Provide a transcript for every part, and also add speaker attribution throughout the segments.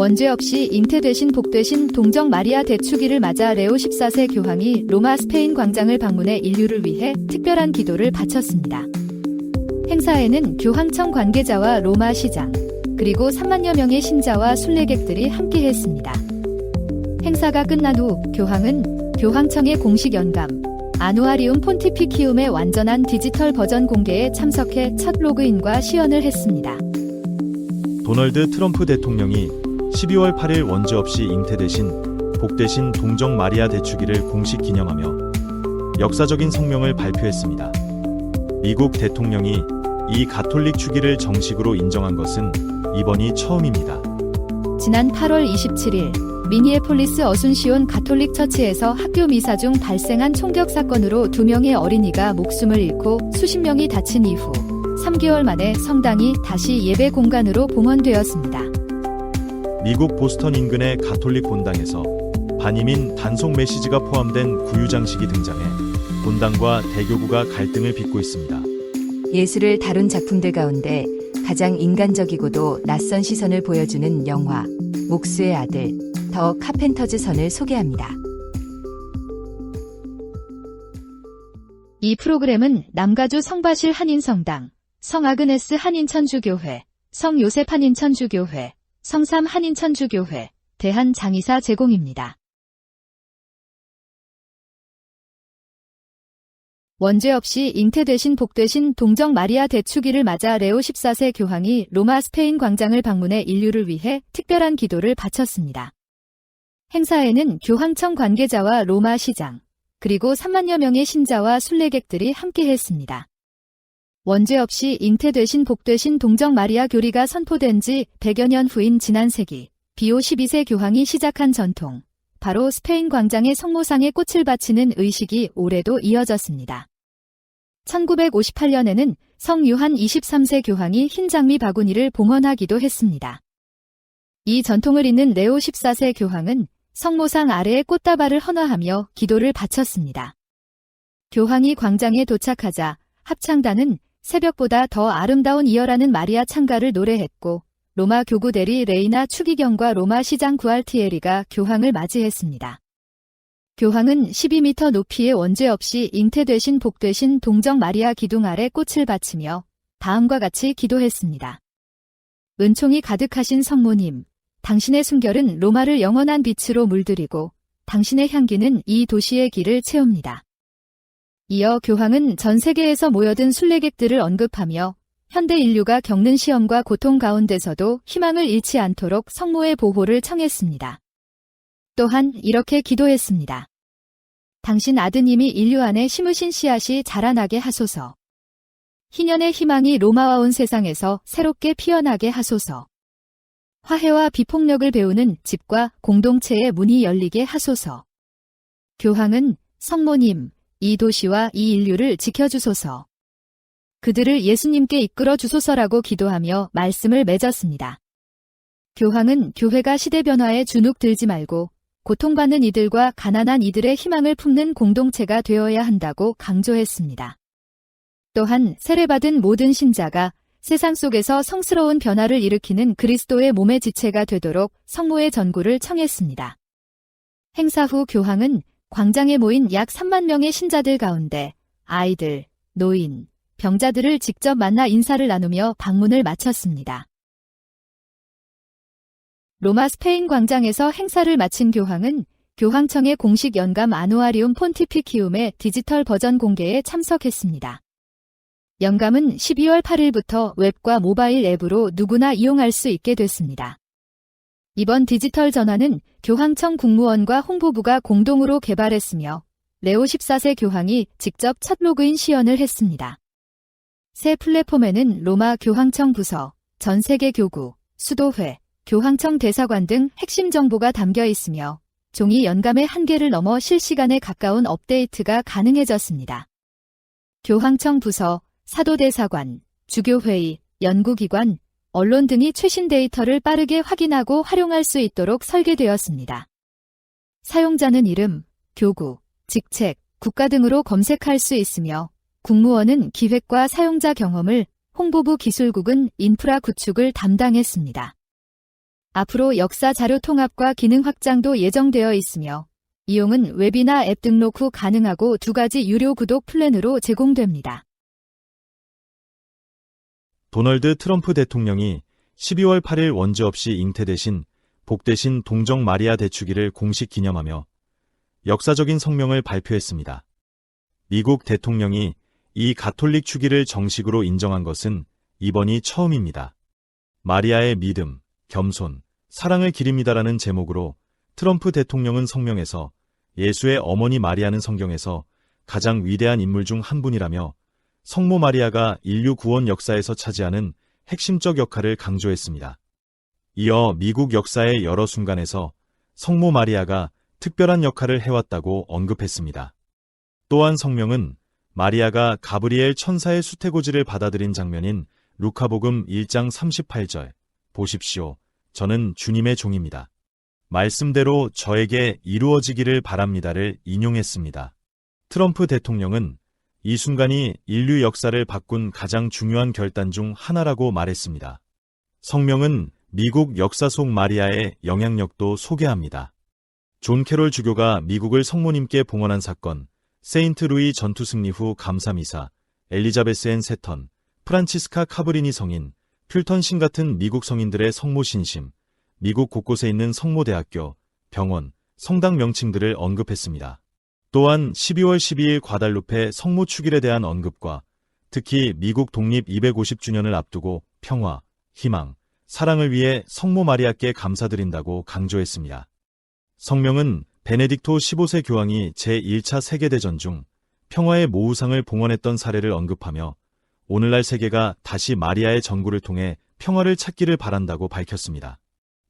Speaker 1: 원죄 없이 잉태되신 복되신 동정 마리아 대축일을 맞아 레오 14세 교황이 로마 스페인 광장을 방문해 인류를 위해 특별한 기도를 바쳤습니다. 행사에는 교황청 관계자와 로마 시장, 그리고 3만여 명의 신자와 순례객들이 함께했습니다. 행사가 끝난 후 교황은 교황청의 공식 연감, 아누아리움 폰티피키움의 완전한 디지털 버전 공개에 참석해 첫 로그인과 시연을 했습니다.
Speaker 2: 도널드 트럼프 대통령이 12월 8일 원죄 없이 잉태되신 복되신 동정 마리아 대축일을 공식 기념하며 역사적인 성명을 발표했습니다. 미국 대통령이 이 가톨릭 축일을 정식으로 인정한 것은 이번이 처음입니다.
Speaker 1: 지난 8월 27일 미니애폴리스 어순시온 가톨릭 처치에서 학교 미사 중 발생한 총격 사건으로 두 명의 어린이가 목숨을 잃고 수십 명이 다친 이후 3개월 만에 성당이 다시 예배 공간으로 봉헌되었습니다.
Speaker 2: 미국 보스턴 인근의 가톨릭 본당에서 반이민 단속 메시지가 포함된 구유 장식이 등장해 본당과 대교구가 갈등을 빚고 있습니다.
Speaker 3: 예술을 다룬 작품들 가운데 가장 인간적이고도 낯선 시선을 보여주는 영화 옥수의 아들 더 카펜터즈 선을 소개합니다.
Speaker 1: 이 프로그램은 남가주 성바실 한인성당, 성아그네스 한인천주교회, 성요셉 한인천주교회, 성삼 한인천주교회, 대한장의사 제공입니다. 원죄 없이 잉태되신 복되신 동정 마리아 대축일을 맞아 레오 14세 교황이 로마 스페인 광장을 방문해 인류를 위해 특별한 기도를 바쳤습니다. 행사에는 교황청 관계자와 로마 시장, 그리고 3만여 명의 신자와 순례객들이 함께했습니다. 원죄 없이 잉태되신 복되신 동정 마리아 교리가 선포된 지 100여 년 후인 지난 세기 비오 12세 교황이 시작한 전통, 바로 스페인 광장의 성모상에 꽃을 바치는 의식이 올해도 이어졌습니다. 1958년에는 성 유한 23세 교황이 흰 장미 바구니를 봉헌하기도 했습니다. 이 전통을 잇는 레오 14세 교황은 성모상 아래에 꽃다발을 헌화하며 기도를 바쳤습니다. 교황이 광장에 도착하자 합창단은 새벽보다 더 아름다운 이어라는 마리아 창가를 노래했고 로마 교구 대리 레이나 추기경과 로마 시장 구알티에리가 교황을 맞이했습니다. 교황은 12m 높이의 원죄 없이 잉태되신 복되신 동정 마리아 기둥 아래 꽃을 바치며 다음과 같이 기도했습니다. 은총이 가득하신 성모님, 당신의 순결은 로마를 영원한 빛으로 물들이고 당신의 향기는 이 도시의 길을 채웁니다. 이어 교황은 전 세계에서 모여든 순례객들을 언급하며 현대 인류가 겪는 시험과 고통 가운데서도 희망을 잃지 않도록 성모의 보호를 청했습니다. 또한 이렇게 기도했습니다. 당신 아드님이 인류 안에 심으신 씨앗이 자라나게 하소서. 희년의 희망이 로마와 온 세상에서 새롭게 피어나게 하소서. 화해와 비폭력을 배우는 집과 공동체의 문이 열리게 하소서. 교황은 성모님, 이 도시와 이 인류를 지켜주소서. 그들을 예수님께 이끌어 주소서라고 기도하며 말씀을 맺었습니다. 교황은 교회가 시대 변화에 주눅 들지 말고 고통받는 이들과 가난한 이들의 희망을 품는 공동체가 되어야 한다고 강조했습니다. 또한 세례받은 모든 신자가 세상 속에서 성스러운 변화를 일으키는 그리스도의 몸의 지체가 되도록 성모의 전구를 청했습니다. 행사 후 교황은 광장에 모인 약 3만 명의 신자들 가운데 아이들, 노인, 병자들을 직접 만나 인사를 나누며 방문을 마쳤습니다. 로마 스페인 광장에서 행사를 마친 교황은 교황청의 공식 연감 아누아리움 폰티피키움의 디지털 버전 공개에 참석했습니다. 연감은 12월 8일부터 웹과 모바일 앱으로 누구나 이용할 수 있게 됐습니다. 이번 디지털 전환은 교황청 국무원과 홍보부가 공동으로 개발했으며 레오 14세 교황이 직접 첫 로그인 시연을 했습니다. 새 플랫폼에는 로마 교황청 부서, 전 세계 교구, 수도회, 교황청 대사관 등 핵심 정보가 담겨 있으며 종이 연감의 한계를 넘어 실시간에 가까운 업데이트가 가능해졌습니다. 교황청 부서, 사도대사관, 주교회의, 연구기관, 언론 등이 최신 데이터를 빠르게 확인하고 활용할 수 있도록 설계되었습니다. 사용자는 이름, 교구, 직책, 국가 등으로 검색할 수 있으며 국무원은 기획과 사용자 경험을, 홍보부 기술국은 인프라 구축을 담당했습니다. 앞으로 역사 자료 통합과 기능 확장도 예정되어 있으며 이용은 웹이나 앱 등록 후 가능하고 두 가지 유료 구독 플랜으로 제공됩니다.
Speaker 2: 도널드 트럼프 대통령이 12월 8일 원죄 없이 잉태되신 복되신 동정 마리아 대축일을 공식 기념하며 역사적인 성명을 발표했습니다. 미국 대통령이 이 가톨릭 축일을 정식으로 인정한 것은 이번이 처음입니다. 마리아의 믿음, 겸손, 사랑을 기립니다라는 제목으로 트럼프 대통령은 성명에서 예수의 어머니 마리아는 성경에서 가장 위대한 인물 중 한 분이라며 성모 마리아가 인류 구원 역사에서 차지하는 핵심적 역할을 강조했습니다. 이어 미국 역사의 여러 순간에서 성모 마리아가 특별한 역할을 해왔다고 언급했습니다. 또한 성명은 마리아가 가브리엘 천사의 수태고지를 받아들인 장면인 루카복음 1장 38절 보십시오. 저는 주님의 종입니다. 말씀대로 저에게 이루어지기를 바랍니다를 인용했습니다. 트럼프 대통령은 이 순간이 인류 역사를 바꾼 가장 중요한 결단 중 하나라고 말했습니다. 성명은 미국 역사 속 마리아의 영향력도 소개합니다. 존 캐롤 주교가 미국을 성모님께 봉헌한 사건, 세인트 루이 전투 승리 후 감사미사, 엘리자베스 앤 세턴, 프란치스카 카브리니 성인, 필턴 신 같은 미국 성인들의 성모 신심, 미국 곳곳에 있는 성모대학교, 병원, 성당 명칭들을 언급했습니다. 또한 12월 12일 과달루페 성모 축일에 대한 언급과 특히 미국 독립 250주년을 앞두고 평화, 희망, 사랑을 위해 성모 마리아께 감사드린다고 강조했습니다. 성명은 베네딕토 15세 교황이 제1차 세계대전 중 평화의 모후상을 봉헌했던 사례를 언급하며 오늘날 세계가 다시 마리아의 전구를 통해 평화를 찾기를 바란다고 밝혔습니다.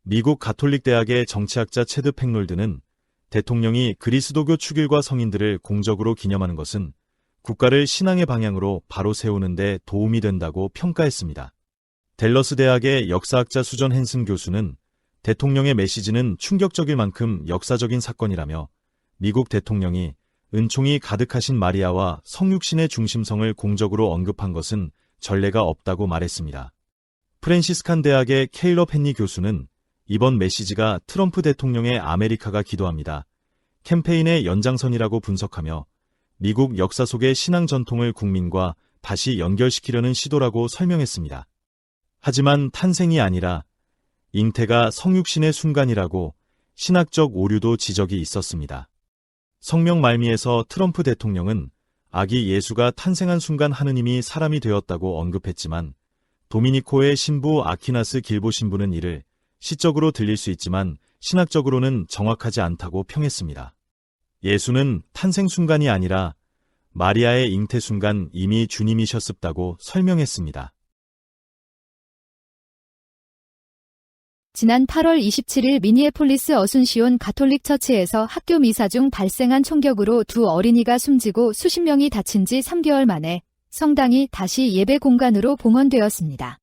Speaker 2: 미국 가톨릭 대학의 정치학자 체드 팽롤드는 대통령이 그리스도교 축일과 성인들을 공적으로 기념하는 것은 국가를 신앙의 방향으로 바로 세우는 데 도움이 된다고 평가했습니다. 델러스 대학의 역사학자 수전 헨슨 교수는 대통령의 메시지는 충격적일 만큼 역사적인 사건이라며 미국 대통령이 은총이 가득하신 마리아와 성육신의 중심성을 공적으로 언급한 것은 전례가 없다고 말했습니다. 프랜시스칸 대학의 케일러 펜니 교수는 이번 메시지가 트럼프 대통령의 아메리카가 기도합니다. 캠페인의 연장선이라고 분석하며 미국 역사 속의 신앙 전통을 국민과 다시 연결시키려는 시도라고 설명했습니다. 하지만 탄생이 아니라 잉태가 성육신의 순간이라고 신학적 오류도 지적이 있었습니다. 성명 말미에서 트럼프 대통령은 아기 예수가 탄생한 순간 하느님이 사람이 되었다고 언급했지만 도미니코의 신부 아키나스 길보 신부는 이를 시적으로 들릴 수 있지만 신학적으로는 정확하지 않다고 평했습니다. 예수는 탄생 순간이 아니라 마리아의 잉태 순간 이미 주님이셨습다고 설명했습니다.
Speaker 1: 지난 8월 27일 미니애폴리스 어순시온 가톨릭 처치에서 학교 미사 중 발생한 총격으로 두 어린이가 숨지고 수십 명이 다친 지 3개월 만에 성당이 다시 예배 공간으로 봉헌되었습니다.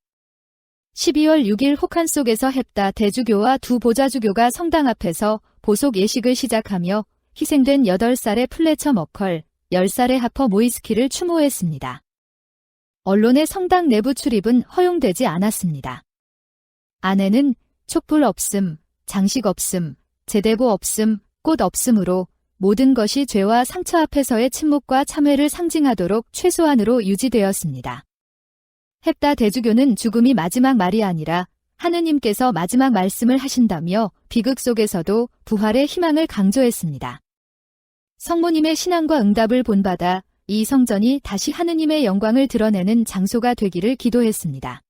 Speaker 1: 12월 6일 혹한 속에서 헵다 대주교와 두 보좌주교가 성당 앞에서 보속 예식을 시작하며 희생된 8살의 플래처 머컬, 10살의 하퍼 모이스키를 추모했습니다. 언론의 성당 내부 출입은 허용되지 않았습니다. 아내는 촛불 없음, 장식 없음, 제대보 없음, 꽃 없음으로 모든 것이 죄와 상처 앞에서의 침묵과 참회를 상징하도록 최소한으로 유지되었습니다. 헵다 대주교는 죽음이 마지막 말이 아니라 하느님께서 마지막 말씀을 하신다며 비극 속에서도 부활의 희망을 강조했습니다. 성모님의 신앙과 응답을 본받아 이 성전이 다시 하느님의 영광을 드러내는 장소가 되기를 기도했습니다.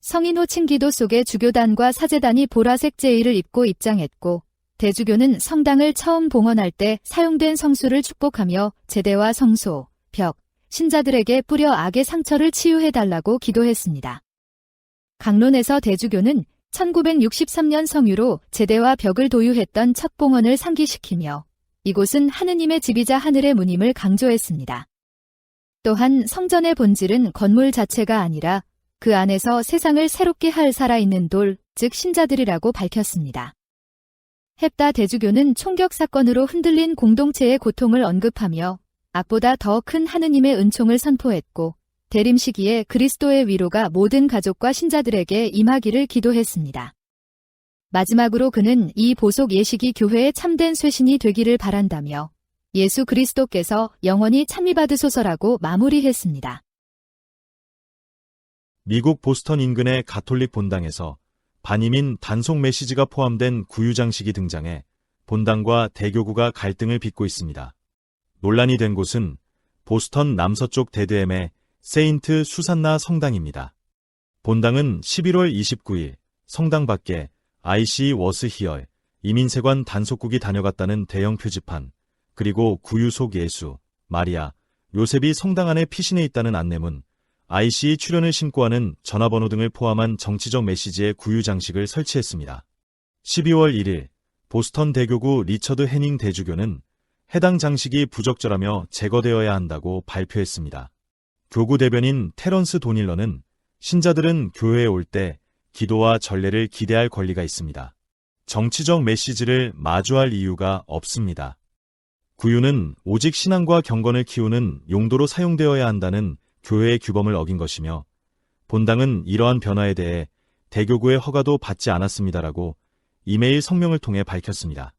Speaker 1: 성인 호칭 기도 속에 주교단과 사제단이 보라색 제의를 입고 입장했고 대주교는 성당을 처음 봉헌할 때 사용된 성수를 축복하며 제대와 성소, 벽, 신자들에게 뿌려 악의 상처를 치유해달라고 기도했습니다. 강론에서 대주교는 1963년 성유로 제대와 벽을 도유했던 첫 봉헌을 상기시키며 이곳은 하느님의 집이자 하늘의 문임을 강조했습니다. 또한 성전의 본질은 건물 자체가 아니라 그 안에서 세상을 새롭게 할 살아있는 돌, 즉 신자들이라고 밝혔습니다. 헵다 대주교는 총격 사건으로 흔들린 공동체의 고통을 언급하며 악보다 더 큰 하느님의 은총을 선포했고 대림 시기에 그리스도의 위로가 모든 가족과 신자들에게 임하기를 기도했습니다. 마지막으로 그는 이 보속 예식이 교회의 참된 쇄신이 되기를 바란다며 예수 그리스도께서 영원히 찬미받으소서라고 마무리했습니다.
Speaker 2: 미국 보스턴 인근의 가톨릭 본당에서 반이민 단속 메시지가 포함된 구유장식이 등장해 본당과 대교구가 갈등을 빚고 있습니다. 논란이 된 곳은 보스턴 남서쪽 데드엠의 세인트 수산나 성당입니다. 본당은 11월 29일 성당 밖에 IC 워스 히얼 이민세관 단속국이 다녀갔다는 대형 표지판, 그리고 구유 속 예수, 마리아, 요셉이 성당 안에 피신해 있다는 안내문, IC 출연을 신고하는 전화번호 등을 포함한 정치적 메시지의 구유 장식을 설치했습니다. 12월 1일 보스턴 대교구 리처드 해닝 대주교는 해당 장식이 부적절하며 제거되어야 한다고 발표했습니다. 교구 대변인 테런스 도닐러는 신자들은 교회에 올 때 기도와 전례를 기대할 권리가 있습니다. 정치적 메시지를 마주할 이유가 없습니다. 구유는 오직 신앙과 경건을 키우는 용도로 사용되어야 한다는 교회의 규범을 어긴 것이며 본당은 이러한 변화에 대해 대교구의 허가도 받지 않았습니다라고 이메일 성명을 통해 밝혔습니다.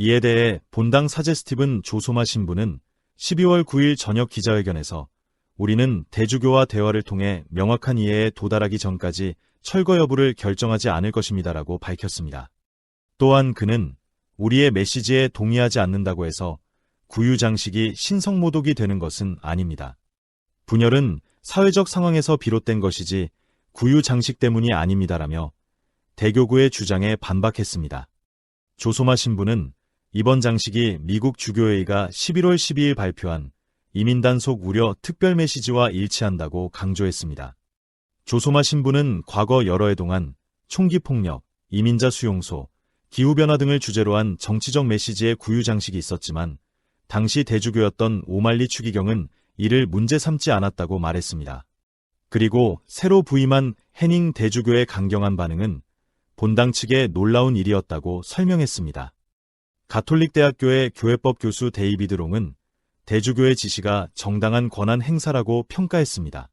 Speaker 2: 이에 대해 본당 사제 스티븐 조소마 신부는 12월 9일 저녁 기자회견에서 우리는 대주교와 대화를 통해 명확한 이해에 도달하기 전까지 철거 여부를 결정하지 않을 것입니다라고 밝혔습니다. 또한 그는 우리의 메시지에 동의하지 않는다고 해서 구유 장식이 신성모독이 되는 것은 아닙니다. 분열은 사회적 상황에서 비롯된 것이지 구유 장식 때문이 아닙니다라며 대교구의 주장에 반박했습니다. 조소마 신부는 이번 장식이 미국 주교회의가 11월 12일 발표한 이민단속 우려 특별 메시지와 일치한다고 강조했습니다. 조소마 신부는 과거 여러 해 동안 총기 폭력, 이민자 수용소, 기후변화 등을 주제로 한 정치적 메시지의 구유 장식이 있었지만 당시 대주교였던 오말리 추기경은 이를 문제 삼지 않았다고 말했습니다. 그리고 새로 부임한 해닝 대주교의 강경한 반응은 본당 측의 놀라운 일이었다고 설명했습니다. 가톨릭대학교의 교회법 교수 데이비드 롱은 대주교의 지시가 정당한 권한 행사라고 평가했습니다.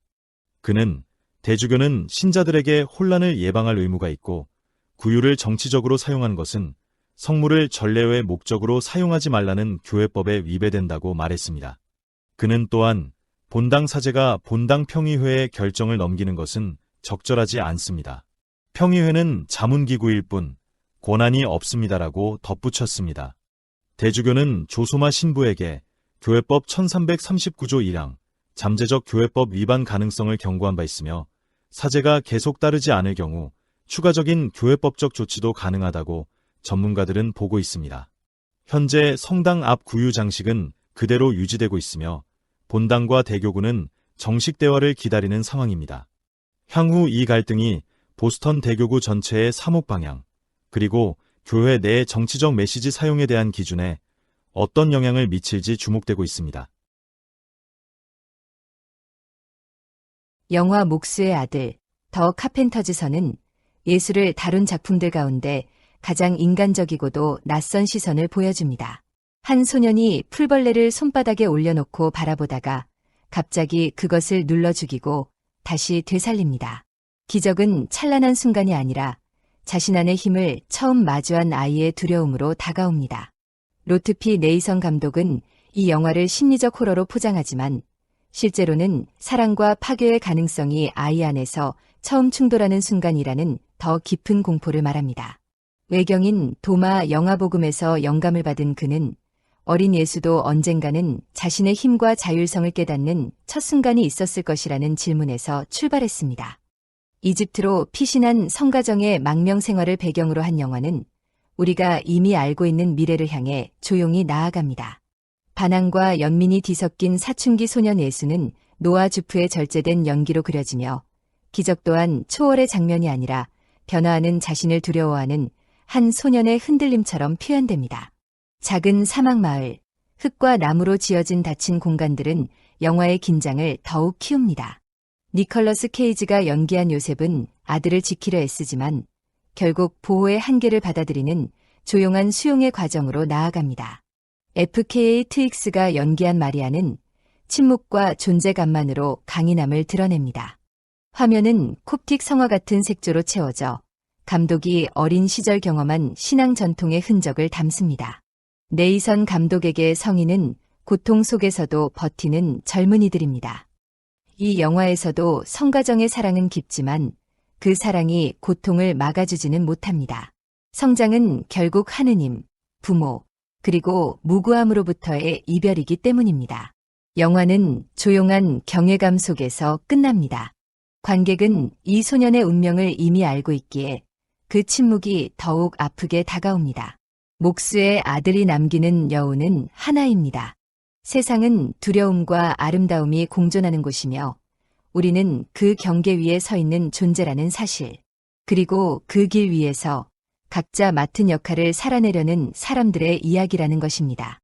Speaker 2: 그는 대주교는 신자들에게 혼란을 예방할 의무가 있고 구유를 정치적으로 사용한 것은 성물을 전례의 목적으로 사용하지 말라는 교회법에 위배된다고 말했습니다. 그는 또한 본당 사제가 본당 평의회의 결정을 넘기는 것은 적절하지 않습니다. 평의회는 자문기구일 뿐 권한이 없습니다라고 덧붙였습니다. 대주교는 조소마 신부에게 교회법 1339조 1항 잠재적 교회법 위반 가능성을 경고한 바 있으며 사제가 계속 따르지 않을 경우 추가적인 교회법적 조치도 가능하다고 전문가들은 보고 있습니다. 현재 성당 앞 구유 장식은 그대로 유지되고 있으며 본당과 대교구는 정식 대화를 기다리는 상황입니다. 향후 이 갈등이 보스턴 대교구 전체의 사목 방향, 그리고 교회 내 정치적 메시지 사용에 대한 기준에 어떤 영향을 미칠지 주목되고 있습니다.
Speaker 3: 영화 목수의 아들 더 카펜터즈서는 예수를 다룬 작품들 가운데 가장 인간적이고도 낯선 시선을 보여줍니다. 한 소년이 풀벌레를 손바닥에 올려놓고 바라보다가 갑자기 그것을 눌러 죽이고 다시 되살립니다. 기적은 찬란한 순간이 아니라 자신 안의 힘을 처음 마주한 아이의 두려움으로 다가옵니다. 로트피 네이선 감독은 이 영화를 심리적 호러로 포장하지만 실제로는 사랑과 파괴의 가능성이 아이 안에서 처음 충돌하는 순간이라는 더 깊은 공포를 말합니다. 외경인 도마 영화복음에서 영감을 받은 그는 어린 예수도 언젠가는 자신의 힘과 자율성을 깨닫는 첫 순간이 있었을 것이라는 질문에서 출발했습니다. 이집트로 피신한 성가정의 망명 생활을 배경으로 한 영화는 우리가 이미 알고 있는 미래를 향해 조용히 나아갑니다. 반항과 연민이 뒤섞인 사춘기 소년 예수는 노아 주프의 절제된 연기로 그려지며 기적 또한 초월의 장면이 아니라 변화하는 자신을 두려워하는 한 소년의 흔들림처럼 표현됩니다. 작은 사막 마을, 흙과 나무로 지어진 닫힌 공간들은 영화의 긴장을 더욱 키웁니다. 니컬러스 케이지가 연기한 요셉은 아들을 지키려 애쓰지만 결국 보호의 한계를 받아들이는 조용한 수용의 과정으로 나아갑니다. FKA 트윅스가 연기한 마리아는 침묵과 존재감만으로 강인함을 드러냅니다. 화면은 콥틱 성화 같은 색조로 채워져 감독이 어린 시절 경험한 신앙 전통의 흔적을 담습니다. 네이선 감독에게 성인은 고통 속에서도 버티는 젊은이들입니다. 이 영화에서도 성가정의 사랑은 깊지만 그 사랑이 고통을 막아주지는 못합니다. 성장은 결국 하느님, 부모, 그리고 무구함으로부터의 이별이기 때문입니다. 영화는 조용한 경외감 속에서 끝납니다. 관객은 이 소년의 운명을 이미 알고 있기에 그 침묵이 더욱 아프게 다가옵니다. 목수의 아들이 남기는 여운은 하나입니다. 세상은 두려움과 아름다움이 공존하는 곳이며 우리는 그 경계 위에 서 있는 존재라는 사실, 그리고 그 길 위에서 각자 맡은 역할을 살아내려는 사람들의 이야기라는 것입니다.